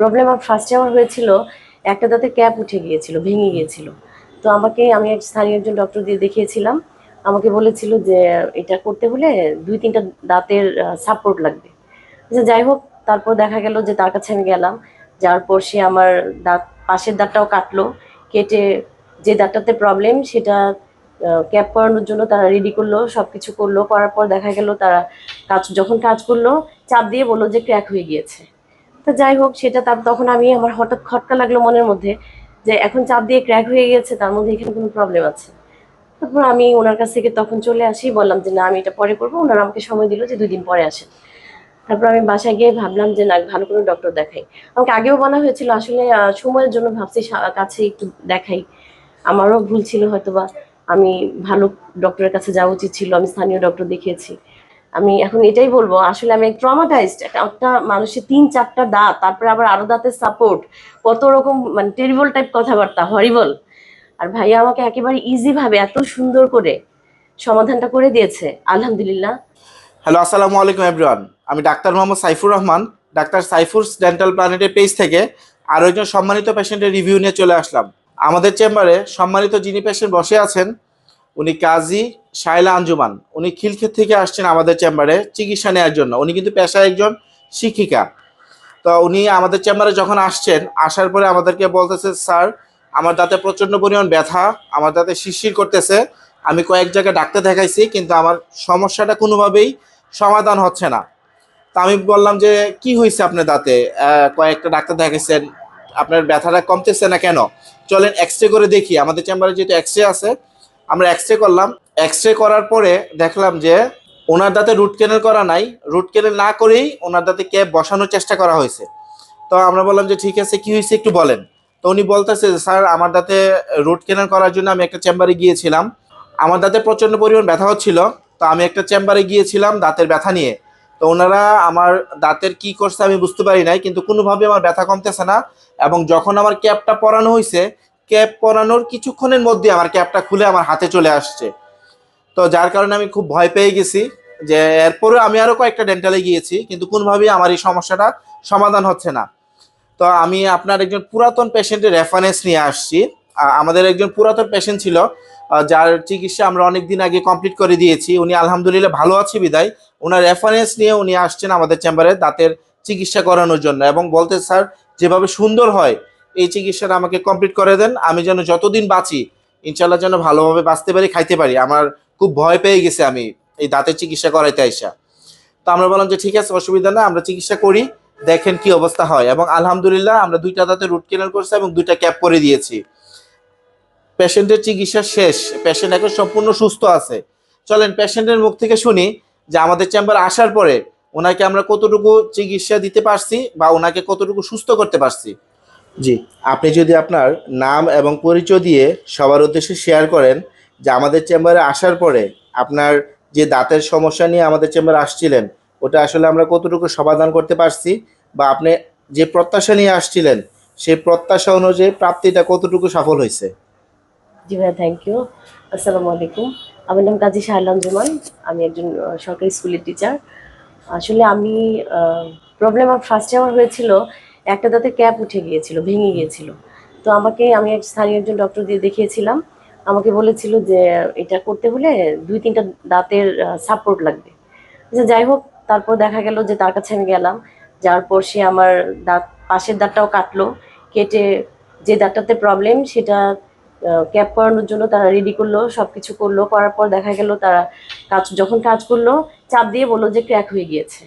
Problem আমার ফার্স্টে আমার হয়েছিল, একটা দাঁতে ক্যাপ উঠে গিয়েছিল, ভেঙে গিয়েছিল। তো আমাকে, আমি এক স্থানীয় একজন ডক্টর দিয়ে দেখিয়েছিলাম। আমাকে বলেছিল যে, এটা করতে হলে দুই তিনটা দাঁতের সাপোর্ট লাগবে। আচ্ছা যাই হোক, তারপর দেখা গেল যে তার কাছে আমি গেলাম। যাওয়ার পর সে আমার দাঁত, পাশের দাঁতটাও কাটলো। কেটে যে দাঁতটাতে প্রবলেম সেটা ক্যাপ করানোর জন্য তারা রেডি করল সব কিছু করল। করার পর দেখা গেল তারা কাজ, যখন কাজ করল, চাপ দিয়ে বলল যে ক্র্যাক হয়ে গিয়েছে। তো যাই হোক, সেটা তার তখন আমি আমার হঠাৎ খটকা লাগল মনের মধ্যে যে এখন চাপ দিয়ে ক্র্যাক হয়ে গেছে তার মধ্যে এখানে কোনো প্রবলেম আছে। তারপর আমি ওনার কাছ থেকে তখন চলে আসি, বললাম যে না, আমি এটা পরে করব। ওনারা আমাকে সময় দিল যে দুই দিন পরে আসেন তারপর আমি বাসায় গিয়ে ভাবলাম যে না, ভালো কোনো ডক্টর দেখাই। আমাকে আগেও বলা হয়েছিল, আসলে সময়ের জন্য ভাবছি কাছে একটু দেখাই। আমারও ভুল ছিল হয়তোবা। আমি ভালো ডক্টরের কাছে যাওয়া উচিত ছিল, আমি স্থানীয় ডক্টর দেখিয়েছি। আমি এখন এটাই বলব, আসলে আমি ট্রমাটাইজড একটা মানুষের তিন চারটা দাঁত, তারপরে আবার আরও দাঁতের সাপোর্ট কত রকম মানে টেরিবল টাইপ কথাবার্তা হরিবল আর ভাইয়া আমাকে একেবারে ইজি ভাবে এত সুন্দর করে সমাধানটা করে দিয়েছে, আলহামদুলিল্লাহ। হ্যালো আসসালামু আলাইকুম এভরিওয়ান আমি doctor Mohammad Saifur Rahman, doctor Saifur dental প্ল্যানেটের page থেকে আরও একজন সম্মানিত পেশেন্টের রিভিউ নিয়ে চলে আসলাম। আমাদের চেম্বারে সম্মানিত যিনি পেশেন্ট বসে আছেন উনি কাজী শাইলা আঞ্জুমান। উনি খিলক্ষেত থেকে আসছেন আমাদের চেম্বারে চিকিৎসা নেওয়ার জন্য। উনি কিন্তু পেশায় একজন শিক্ষিকা। তো উনি আমাদের চেম্বারে যখন আসছেন, আসার পরে আমাদেরকে বলতেছে, স্যার, আমার দাঁতে প্রচণ্ড পরিমাণ ব্যথা, আমার দাঁতে শিরশির করতেছে, আমি কয়েক জায়গায় ডাক্তার দেখাইছি, কিন্তু আমার সমস্যাটা কোনোভাবেই সমাধান হচ্ছে না। তা আমি বললাম যে, কি হয়েছে আপনার দাঁতে? কয়েকটা ডাক্তার দেখাইছেন, আপনার ব্যথাটা কমতেছে না কেন? চলেন এক্স রে করে দেখি। আমাদের চেম্বারে যেহেতু এক্স রে আছে আমরা এক্স রে করলাম। এক্স রে করার পরে দেখলাম যে ওনার দাঁতে রুট ক্যানেল করা নাই। রুট ক্যানেল না করেই ওনার দাঁতে ক্যাপ বসানোর চেষ্টা করা হয়েছে। তো আমরা বললাম যে, ঠিক আছে, কি হয়েছে একটু বলেন। তো উনি বলতেছে স্যার, আমার দাঁতে রুট ক্যানেল করার জন্য আমি একটা চেম্বারে গিয়েছিলাম। আমার দাঁতে প্রচণ্ড পরিমাণ ব্যথা হচ্ছিল। তো আমি একটা চেম্বারে গিয়েছিলাম দাঁতের ব্যথা নিয়ে। তো ওনারা আমার দাঁতের কি করছে আমি বুঝতে পারি নাই, কিন্তু কোনোভাবে আমার ব্যথা কমতেছে না। এবং যখন আমার ক্যাপটা পরানো হয়েছে ক্যাপ পরানোর কিছুক্ষণের মধ্যে আমার ক্যাপটা খুলে আমার হাতে চলে আসছে। তো যার কারণে আমি খুব ভয় পেয়ে গেছি যে এরপরে আমি আরও কয়েকটা ডেন্টালে গিয়েছি, কিন্তু কোনোভাবেই আমার এই সমস্যাটা সমাধান হচ্ছে না। তো আমি আপনার একজন পুরাতন পেশেন্টের রেফারেন্স নিয়ে আসছি। আমাদের একজন পুরাতন পেশেন্ট ছিল যার চিকিৎসা আমরা অনেক দিন আগে কমপ্লিট করে দিয়েছি। উনি আলহামদুলিল্লাহ ভালো আছে বিদায়। ওনার রেফারেন্স নিয়ে উনি আসছেন আমাদের চেম্বারে দাঁতের চিকিৎসা করানোর জন্য এবং বলতে স্যার, যেভাবে সুন্দর হয় এই চিকিৎসাটা আমাকে কমপ্লিট করে দেন। আমি যেন যতদিন বাঁচি, ইনশাল্লাহ যেন ভালোভাবে বাঁচতে পারি, খাইতে পারি। আমার খুব ভয় পেয়ে গেছে আমি এই দাঁতের চিকিৎসা করাইতে আইসা। তো আমরা বললাম যে, ঠিক আছে, অসুবিধা না আমরা চিকিৎসা করি, দেখেন কি অবস্থা হয়। এবং আলহামদুলিল্লাহ আমরা দুইটা দাঁতে রুট কেনাল করছি এবং দুইটা ক্যাপ করে দিয়েছি। পেশেন্টের চিকিৎসা শেষ। পেশেন্ট এখন সম্পূর্ণ সুস্থ আছে। চলেন পেশেন্টের মুখ থেকে শুনি যে, আমাদের চেম্বার আসার পরে ওনাকে আমরা কতটুকু চিকিৎসা দিতে পারছি বা ওনাকে কতটুকু সুস্থ করতে পারছি। জি। আপনি যদি আপনার নাম এবং পরিচয় দিয়ে সবার উদ্দেশ্যে শেয়ার করেন যে আমাদের চেম্বারে আসার পরে আপনার যে দাঁতের সমস্যা নিয়ে আমাদের চেম্বারে আসছিলেন, ওটা আসলে আমরা কতটুকু সমাধান করতে পারছি বা আপনি যে প্রত্যাশা নিয়ে আসছিলেন, সেই প্রত্যাশা অনুযায়ী প্রাপ্তিটা কতটুকু সফল হয়েছে? জি ভাইয়া থ্যাংক ইউ আসসালামু আলাইকুম। আমার নাম কাজী শাহলাম জুমান। আমি একজন সরকারি স্কুলের টিচার আসলে আমি প্রবলেম ফার্স্টে আমার হয়েছিল একটা দাঁতে ক্যাপ উঠে গিয়েছিল ভেঙে গিয়েছিল। তো আমাকে আমি এক স্থানীয় একজন ডক্টর দিয়ে দেখিয়েছিলাম। আমাকে বলেছিল যে এটা করতে হলে দুই তিনটা দাঁতের সাপোর্ট লাগবে। আচ্ছা যাই হোক তারপর দেখা গেল যে তার কাছে আমি গেলাম। যাওয়ার পর সে আমার দাঁত পাশের দাঁতটাও কাটলো কেটে যে দাঁতটাতে প্রবলেম সেটা ক্যাপ করানোর জন্য তারা রেডি করল সব কিছু করল। করার পর দেখা গেল তারা কাজ যখন কাজ করল চাপ দিয়ে বলল যে ক্র্যাক হয়ে গিয়েছে।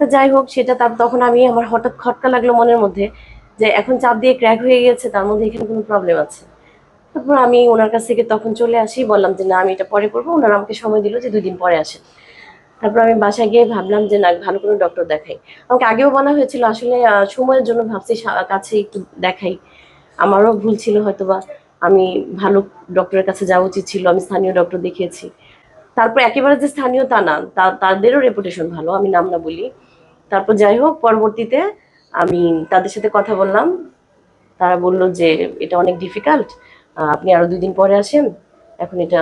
তো যাই হোক, সেটা তার তখন আমি আমার হঠাৎ খটকা লাগল মনের মধ্যে যে এখন চাপ দিয়ে ক্র্যাক হয়ে গেছে তার মধ্যে এখানে কোনো প্রবলেম আছে। তারপর আমি ওনার কাছ থেকে তখন চলে আসি, বললাম যে, না, আমি এটা পরে করব। ওনারা আমাকে সময় দিল যে দুই দিন পরে আসেন। তারপর আমি বাসায় গিয়ে ভাবলাম যে, না, ভালো কোনো ডক্টর দেখাই। আমাকে আগেও বলা হয়েছিল, আসলে সময়ের জন্য ভাবছি কাছে একটু দেখাই। আমারও ভুল ছিল হয়তোবা। আমি ভালো ডক্টরের কাছে যাওয়া উচিত ছিল, আমি স্থানীয় ডক্টর দেখিয়েছি। তারপর একেবারে যে স্থানীয় তা না তাদেরও রেপুটেশন ভালো, আমি নাম না বলি। তারপর যাই হোক, পরবর্তীতে আমি তাদের সাথে কথা বললাম। তারা বলল যে, এটা অনেক ডিফিকাল্ট আপনি আরও দুই দিন পরে আসেন। এখন এটা,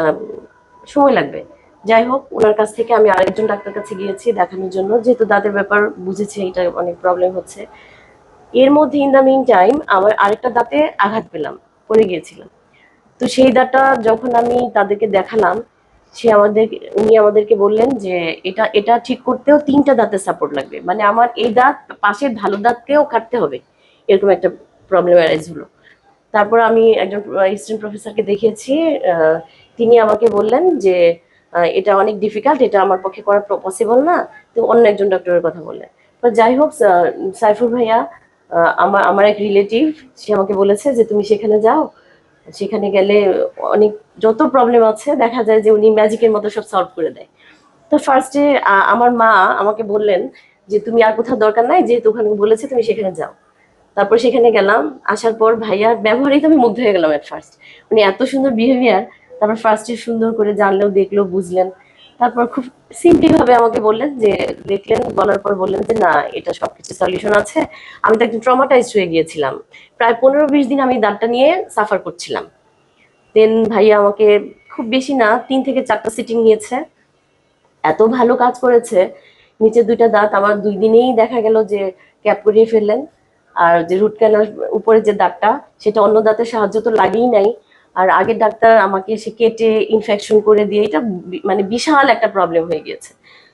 সময় লাগবে। যাই হোক ওনার কাছ থেকে আমি আরেকজন ডাক্তার কাছে গিয়েছি দেখানোর জন্য। যেহেতু দাঁতের ব্যাপার বুঝেছি, এটা অনেক প্রবলেম হচ্ছে। এর মধ্যে ইন দ্য মিন টাইম আমার আরেকটা দাঁতে আঘাত পেলাম, পড়ে গিয়েছিলাম। তো সেই দাঁতটা যখন আমি তাদেরকে দেখালাম সে আমাদের উনি আমাদেরকে বললেন যে এটা এটা ঠিক করতেও তিনটা দাঁতের সাপোর্ট লাগবে। মানে আমার এই দাঁত পাশের ভালো দাঁতকেও কাটতে হবে। এরকম একটা প্রবলেম অ্যারাইজ হলো। তারপর আমি একজন স্টুডেন্ট প্রফেসরকে দেখিয়েছি তিনি আমাকে বললেন যে এটা অনেক ডিফিকাল্ট এটা আমার পক্ষে করা পসিবল না। তো অন্য একজন ডক্টরের কথা বললেন। তো যাই হোক আহ, সাইফুল ভাইয়া আমার আমার এক রিলেটিভ সে আমাকে বলেছে যে তুমি সেখানে যাও সেখানে গেলে অনেক, যত প্রবলেম আছে, দেখা যায় যে উনি ম্যাজিকের মতো সব সলভ করে দেয়। তো ফার্স্টে আমার মা আমাকে বললেন যে, তুমি আর কোথাও দরকার নাই, যেহেতু ওখানে বলেছে তুমি সেখানে যাও। তারপর সেখানে গেলাম, আসার পর ভাইয়ার ব্যবহারেই তো আমি মুগ্ধ হয়ে গেলাম অ্যাট ফার্স্ট উনি এত সুন্দর বিহেভিয়ার তারপর ফার্স্টে সুন্দর করে জানলেও দেখল বুঝলেন। তারপর খুব সিম্পলি ভাবে আমাকে বললেন যে, দেখলেন, বলার পর বললেন যে, না, এটা সবকিছু সলিউশন আছে। আমি তো একটু ট্রমাটাইজড হয়ে গিয়েছিলাম। প্রায় পনেরো বিশ দিন আমি দাঁতটা নিয়ে সাফার করছিলাম। দেন ভাইয়া আমাকে খুব বেশি না, তিন থেকে চারটা সিটিং নিয়েছে। এত ভালো কাজ করেছে। নিচে দুইটা দাঁত আমার দুই দিনেই দেখা গেল যে ক্যাপ করিয়ে ফেললেন। আর যে রুট ক্যানাল উপরে যে দাঁতটা, সেটা অন্য দাঁতের সাহায্য তো লাগেই নাই। আর আগের ডাক্তার আমাকে সে কেটে ইনফেকশন করে দিয়ে এটা মানে বিশাল একটা প্রবলেম হয়ে গিয়েছে।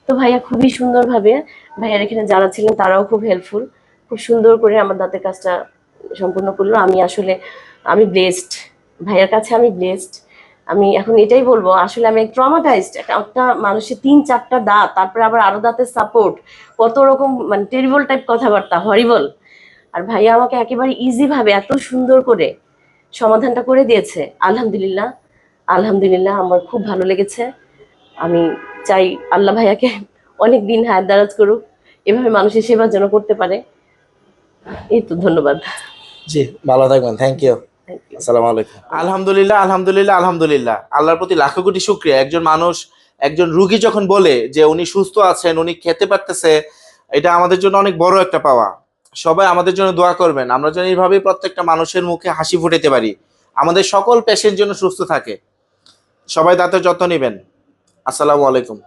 তো ভাইয়া খুবই সুন্দরভাবে ভাইয়ার এখানে যারা ছিলেন তারাও খুব হেল্পফুল খুব সুন্দর করে আমার দাঁতের কাজটা সম্পূর্ণ করল। আমি আসলে, আমি ব্লেসড ভাইয়ার কাছে আমি ব্লেসড আমি এখন এটাই বলব, আসলে আমি ট্রমাটাইজড একটা মানুষের তিন চারটা দাঁত, তারপরে আবার আরও দাঁতের সাপোর্ট কত রকম মানে টেরিবল টাইপ কথাবার্তা হরিবল আর ভাইয়া আমাকে একেবারে ইজিভাবে এত সুন্দর করে সমাধানটা করে দিয়েছে। আলহামদুলিল্লাহ। আলহামদুলিল্লাহ আমার খুব ভালো লেগেছে। আমি চাই আল্লাহ ভাইয়াকে অনেক দিন হায়াত দারাজ করুক। এভাবে মানুষের সেবা যেন করতে পারে। এই তো ধন্যবাদ। জি ভালো থাকবেন। থ্যাংক ইউ থ্যাংক ইউ আসসালামু আলাইকুম। আলহামদুলিল্লাহ আলহামদুলিল্লাহ আলহামদুলিল্লাহ। আল্লাহর প্রতি লাখো কোটি শুক্রিয়া। একজন মানুষ একজন রুগী যখন বলে যে উনি সুস্থ আছেন উনি খেতে পারতেছে এটা আমাদের জন্য অনেক বড় একটা পাওয়া। সবাই আমাদের জন্য দোয়া করবেন। আমরা যেন এইভাবেই প্রত্যেকটা মানুষের মুখে হাসি ফুটাতে পারি। আমাদের সকল পেশেন্ট যেন সুস্থ থাকে। সবাই দাঁতের যত্ন নেবেন। আসসালামু আলাইকুম।